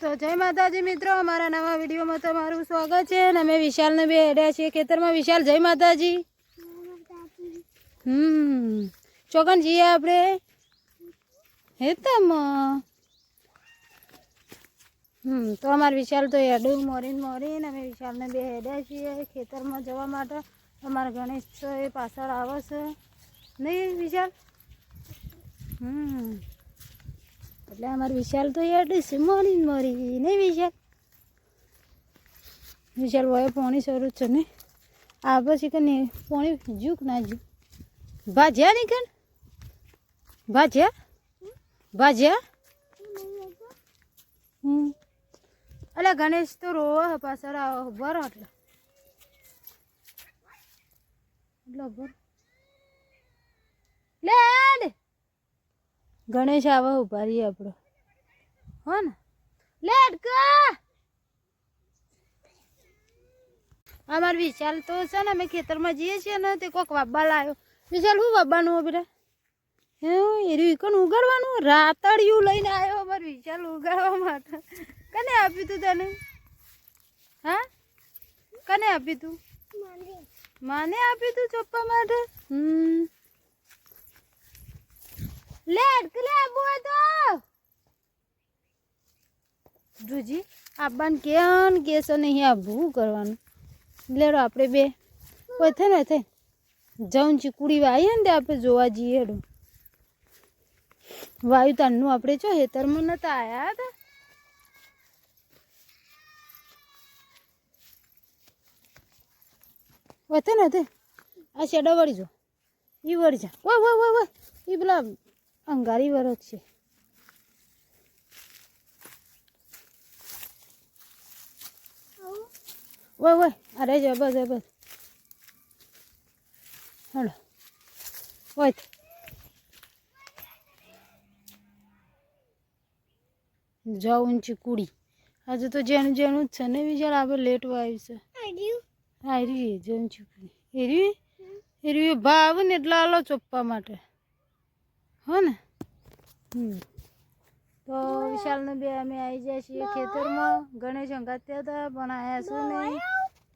તો જય માતાજી મિત્રો, અમારા નવા વિડીયોમાં તમારું સ્વાગત છે અને અમે વિશાલને બે હેડ્યા છીએ ખેતરમાં. વિશાલ, જય માતાજી. હમ ચોકન જઈએ આપણે હેતમાં. હમ, તો અમારે વિશાલ તો હેડું મોરીન મોરીન અમે વિશાલને બે હેડ્યા છીએ ખેતરમાં જવા માટે. અમારા ગણેશ એ પાછળ આવે છે નહીં વિશાલ? હમ. એટલે અમારે વિશાલ તો છે. મોરી મોરી, નહીં વિશાલ? વિશાલ હોય પોણી શરૂ છે ને. આ પછી કે નહીં પોણી જુક ના જુક ભાજ્યા નહીં કણ ભાજ્યા? ભાજ્યા? હમ. અલે ગણેશ તો રોવા પાછળ આવો બરો એટલે. એટલો બરો લેડ ગણેશ આવા ઊભા રહીએ આપણો. હો ને? લેટ અમાર વિશાલ તો છે ને અમે ખેતરમાં જઈએ છીએ ને તે કોક વાબ્બા લાવ્યો વિશાલ શું વાબ્બાનું હો બેટા? હે એર્યું કોણ ઉગાડવાનું? રાતડિયું લઈને આવ્યો અમાર વિશાલ ઉગાડવા માટે. કને આપ્યું તું તને? હા? કને આપ્યું તું? માને આપ્યું તું ચોપ્પા માટે? હમ. લે અડકલે આબુ તો. જોજી આબાન કેન કેસો નહીં આબુ કરવાનું? લેડો આપણે બે. કોઈ થે ને, થે. છી, કુડી આવીએ ને આપણે જોવા જઈએ હેડું. વાયુ તાનનું આપણે જો હેતરમાં નતા આયા હતા? વધે ને તે આ શેડો વળી જો. ઈ વળી જા. ઓય ઓય ઓય ઓય. એ પેલા અંગારી વરખ છે. ઓય ઓય અરે જો બસ બસ હેલો ઓય. જાઉં ઊંચી કુડી. આજે તો જેનું જેનું જ છે ને વિચાર આપણે લેટ આવ્યું છે. હા એરી જેવું કુડી. એરી? એરી ભાવ ને એટલે આલો ચોપ્પા માટે. હો ને? તો વિશાલને બે અમે આવી જાય છીએ ખેતરમાં. ગણેશ અંગાત્યા હતા પણ આયા છું નહીં.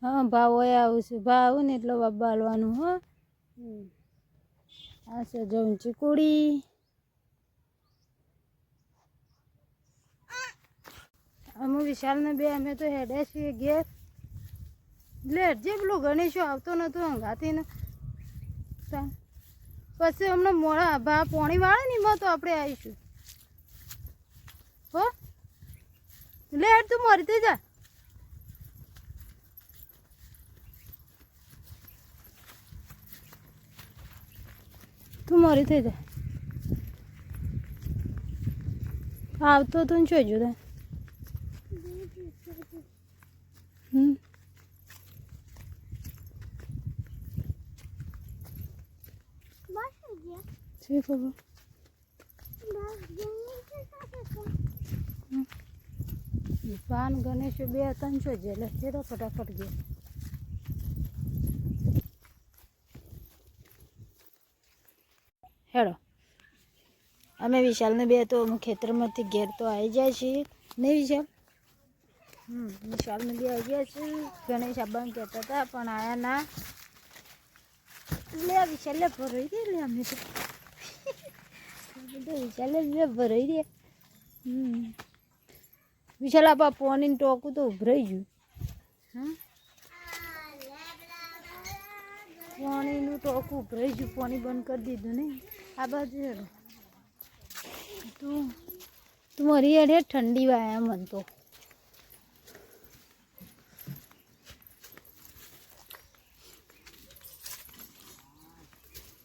હા ભાવ હોય આવું છે. ભાવ ને એટલો બાબા હાલવાનું હો. આ છે જમ ચીકુડી. અમે વિશાલને બે અમે તો હેડ્યા છીએ ઘેર. એટલે જે પેલો ગણેશો આવતો નતો હંગાતી ને. પછી હમણાં મોડા ભા પોણી વાળે ને એમાં તો આપણે આવીશું. હો? લેટ તું મરી થઈ જા. તું મરી થઈ જા. આવતો તું જોજો તા. હમ? શી ખબર પાન ગણેશ બે ત્રણ છો જે લે જે તો ફટાફટ ગયા. હેડો. અમે વિશાલને બે તો અમે ખેતરમાંથી ઘેર તો આવી જાય છીએ નહીં વિશાલ? હમ. વિશાલને બે આવી ગયા છે. ગણેશ આબાને કહેતા હતા પણ આયા ના લે વિશાલ લે ભરાઈ દે લે અમે તો. બધા વિશાલે ભરાઈ દે હમ વિશાલ આપા પોની ટોકું તો ઉભરાઈ ગયું હા પાણીનું ટોકું ઉભરાઈ ગયું પોણી બંધ કરી દીધું ને આ બાજુ તું તું મરી હેડે ઠંડી વાયા મન તો.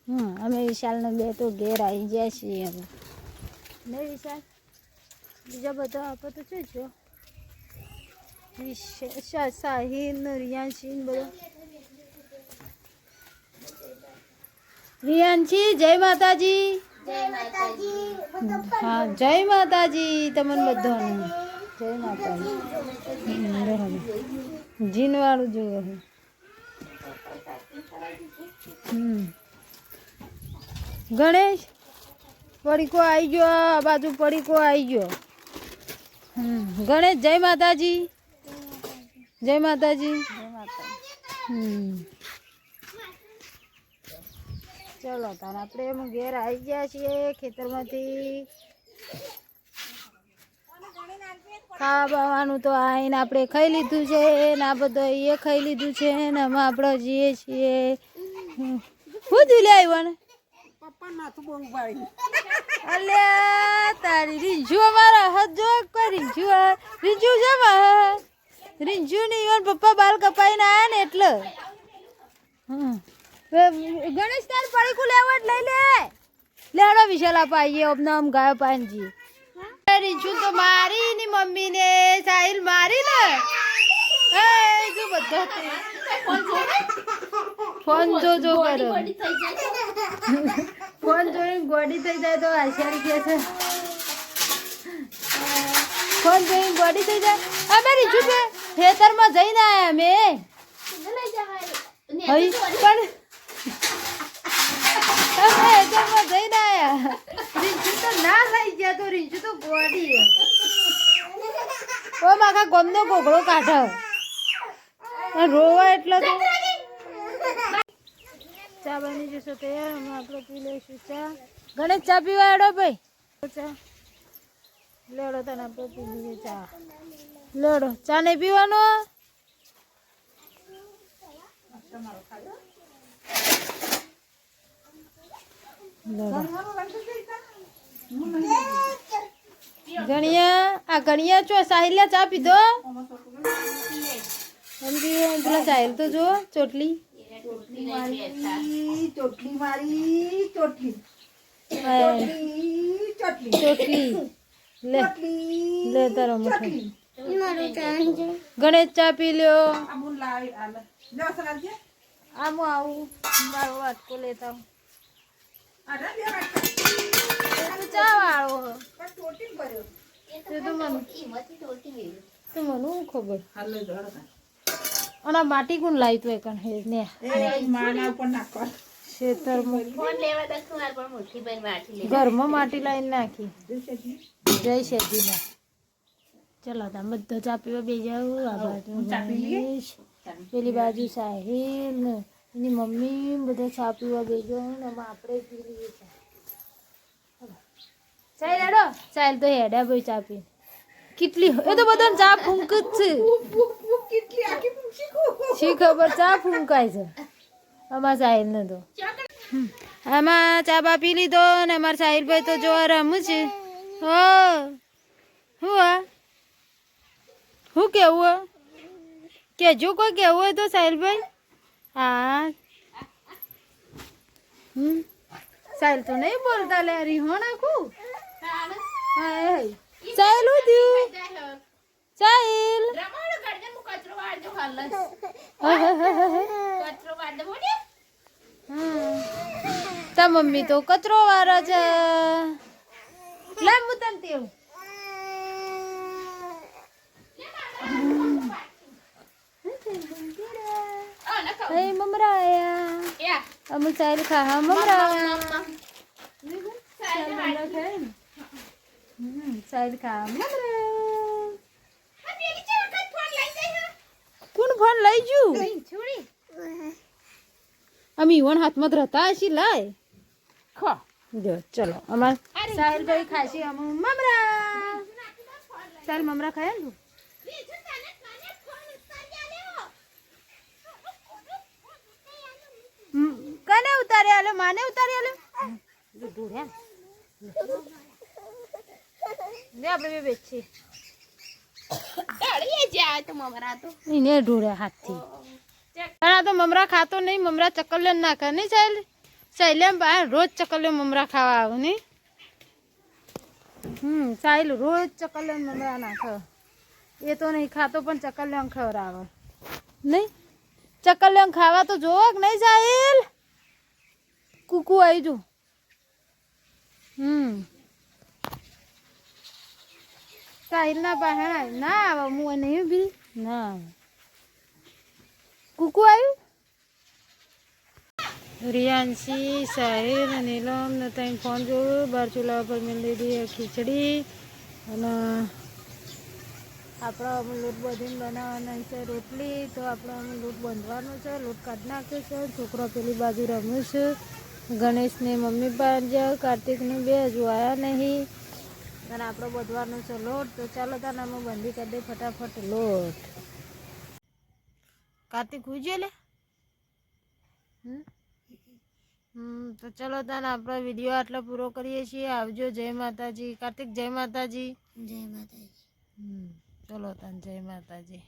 હમ અમે વિશાલને બે તો ઘેર આવી ગયા છીએ હવે. નહીં વિશાલ બીજા બધા આપણે તો શું છો? વિશા સાહિલ ને રિયાંશી ને બધા રિયાંશી જય માતાજી. હા જય માતાજી તમને બધાને. જય માતાજી. જીનવાળું જોયું હમ. ગણેશ, પડીકો આવી ગયો, આ બાજુ પડીકો આવી ગયો. ગણેશ, જય માતાજી. જય માતાજી. ચલો, તાર આપણે એમ ઘેર આવી ગયા છીએ ખેતરમાંથી. ખાવા બાવાનું તો આવીને આપણે ખાઈ લીધું છે, ને આ બધો એ ખાઈ લીધું છે, ને અમે આપણે જઈએ છીએ. શું દિલે આવ્યો ને? અલ્યા તારી રીંજુ અમારા હાથ જો કોઈ રીંજુ રીંજુ છે રીંજુ ની ઈવન પપ્પા બાલ કપાઈને આયા ને એટલે. ગણેશ તાર પડીકું લેવા જ લઈ લે. લેડો વિશાલ આપ અમને ગાયો પાનજી. રીંજુ તો મારી ની મમ્મી ને સાહિલ મારી ને એ જો બધા તે. ફોન જો જો કરો ફોન જોઈને ગોડી થઈ જાય તો આશારી કે છે. ફોન જોઈને ગોડી થઈ જાય. અમે રીજુ બે ખેતરમાં જઈને આયા અમે પણ અમે ખેતરમાં જઈને આયા. રીજુ તો ના લઈ ગયા તો રીજુ તો ગોડી. ઓ માખા ગમનો ગોગળો કાઢો. રોવા એટલે તો ચા બની જશે તૈયાર અમે આપણે પી લઈશું ચા. ગણેશ ચા પીવા એડો ભાઈ. ચા. લેડો તને આપણે પી લઈએ ચા. લેડો ચા નહીં પીવાનો? ગણિયા આ ગણિયા ચો સાહિલ્યા ચા પીધો? સમજી પેલા સાહિલ તો જો ચોટલી. ચોટલી મારી ચોટલી હા, ચોટલી ચોટલી. ચોટલી. લે. ચોટલી. લે તારો મુઠો ગણેશ ચા પી લ્યો. આમું આવું. મારો વાટકો લેતા તો ચા વાળો હો. પણ ચોટી ભર્યો. તે તો મને ખબર? અને માટી કોણ લાવી તું એકણ હે? ને માના ઉપર નાખો ઘરમાં માટી લાવીને નાખી. જય શેઠીના ચલો તા બધો ચા પીવા બે જાવ આ બાજુ ગણેશ, પેલી બાજુ સાહિલ ને એની મમ્મી બધો ચા પીવા બે જાવ ને આપણે પી લઈએ ચા. હેડો. તો હેડા ભાઈ ચા પી કેટલી એ તો બધાને ચા ફૂંક જ છે. આખી શી ખબર? ચા ફૂંકાય છે. અમાર સાહિલ ને તો. આમાં ચા બા પી લીધો ને અમાર સાહિલભાઈ તો જોવા રમું છે. હો. હું આ? હું કેવું હે? કેજો કોઈ કેવું હોય તો સાહિલભાઈ? હા હમ. સાહિલ તો નહીં બોલતા, લે રીહો નાખું હાય હાય. સાહિલ હું થયું સાહિલ હા, હા, હા, હા, હા. હમ. તા મમ્મી તો કચરો વાળો છે લે હું તને તેવું હે મમરા આયા અમુ ચાલ ખા મમરા ચાલ મમરા ખાય મમરા કોણ ફોન લઈ જુ અમે ઈવન હાથમાં રહેતા હશી લાય. ખો. જો ચલો અમાર સાહેલ ભાઈ ખાશી અમે મમરા. સાહેલ મમરા ખાય તું? કને ઉતારે આલે માને ઉતારે આલે જો ઢોળ્યા ને આપણે બે બેચી એને ઢોળ્યા હાથથી. પણ તો મમરા ખાતો નહીં મમરા ચકલ્યો નાખે. નહીં બહાર રોજ ચકલ્યો મમરા ખાવા આવે નહીં? હમ સાહેલ રોજ ચકલ્યો મમરા નાખે. એ તો નહીં ખાતો પણ ચકલ્યો ખવડાવે. નહીં? ચકલ્યો ખાવા તો જોવો કે નહીં સાહિલ કુકુ આવી જો હમ. સાહિલ ના પાસે ના આવે હું નહીં બી ના. આવે કુકુ આવ્યું? રિયાંશી સાહિલ નીલમ ને ત્યાં ફોન જોયું. બાર ચૂલા પર મેં લીધી ખીચડી અને આપણા લોટ બધીને બનાવવાના છે રોટલી. તો આપણે અમે લોટ બાંધવાનો છે. લોટ કાઢી નાખ્યો છે. છોકરો પેલી બાજુ રમ્યું છે. ગણેશને મમ્મી પાસે કાર્તિકને બે હજુ આવ્યા નહીં. અને આપણો બધવાનો છે લોટ તો ચાલો તને અમે બંધી કરી દઈએ ફટાફટ લોટ. કાર્તિક હુજે લે? હમ? હમ તો ચલો તને આપણો વીડિયો આટલો પૂરો કરીએ છીએ. આવજો જય માતાજી. કાર્તિક જય માતાજી. જય માતાજી. હમ ચલો તને જય માતાજી.